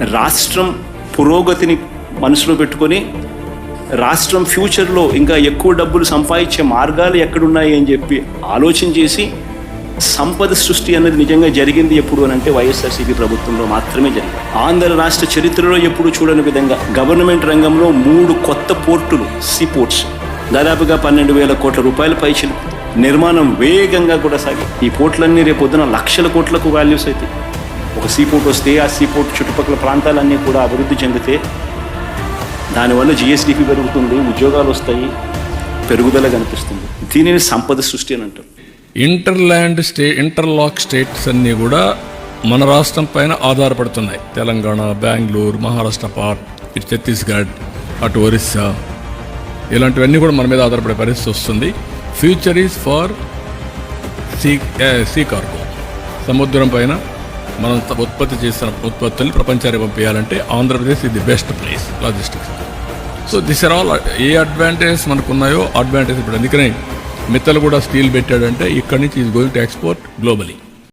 రాష్ట్రం పురోగతిని మనసులో పెట్టుకొని రాష్ట్రం ఫ్యూచర్లో ఇంకా ఎక్కువ డబ్బులు సంపాదించే మార్గాలు ఎక్కడున్నాయి అని చెప్పి ఆలోచన చేసి సంపద సృష్టి అనేది నిజంగా జరిగింది ఎప్పుడు అని అంటే వైఎస్ఆర్సీపీ ప్రభుత్వంలో మాత్రమే జరిగింది. ఆంధ్ర రాష్ట్ర చరిత్రలో ఎప్పుడు చూడని విధంగా గవర్నమెంట్ రంగంలో మూడు కొత్త పోర్టులు సీ పోర్ట్స్. దాదాపుగా పన్నెండు వేల కోట్ల రూపాయల పైచలు. నిర్మాణం వేగంగా కూడా సాగి ఈ పోర్ట్లన్నీ రేపు పొద్దున లక్షల కోట్లకు వాల్యూస్ అవుతాయి ఒక సీపోర్ట్ వస్తే ఆ సీపోర్ట్ చుట్టుపక్కల ప్రాంతాలన్నీ కూడా అభివృద్ధి చెందితే దానివల్ల జిఎస్డిపి పెరుగుతుంది ఉద్యోగాలు వస్తాయి పెరుగుదల కనిపిస్తుంది. దీనిని సంపద సృష్టి అని అంటారు. ఇంటర్లాండ్ స్టే ఇంటర్లాక్ స్టేట్స్ అన్నీ కూడా మన రాష్ట్రం పైన ఆధారపడుతున్నాయి. తెలంగాణ బెంగళూరు మహారాష్ట్ర పార్ట్ ఇటు ఛత్తీస్గఢ్ అటు ఒరిస్సా. ఇలాంటివన్నీ కూడా మన మీద ఆధారపడే పరిస్థితి వస్తుంది. Future is for sea sea cargo సముద్రం పైన మనం ఉత్పత్తి చేసిన ఉత్పత్తుల్ని ప్రపంచానికి పంపించాలంటే ఆంధ్రప్రదేశ్ ఇది the best place logistics so this are all A advantages మనకు ఉన్నాయో అడ్వాంటేజ్ ఇప్పుడు అందుకనే మిత్తలు కూడా స్టీల్ పెట్టాడంటే ఇక్కడి నుంచి is going to export globally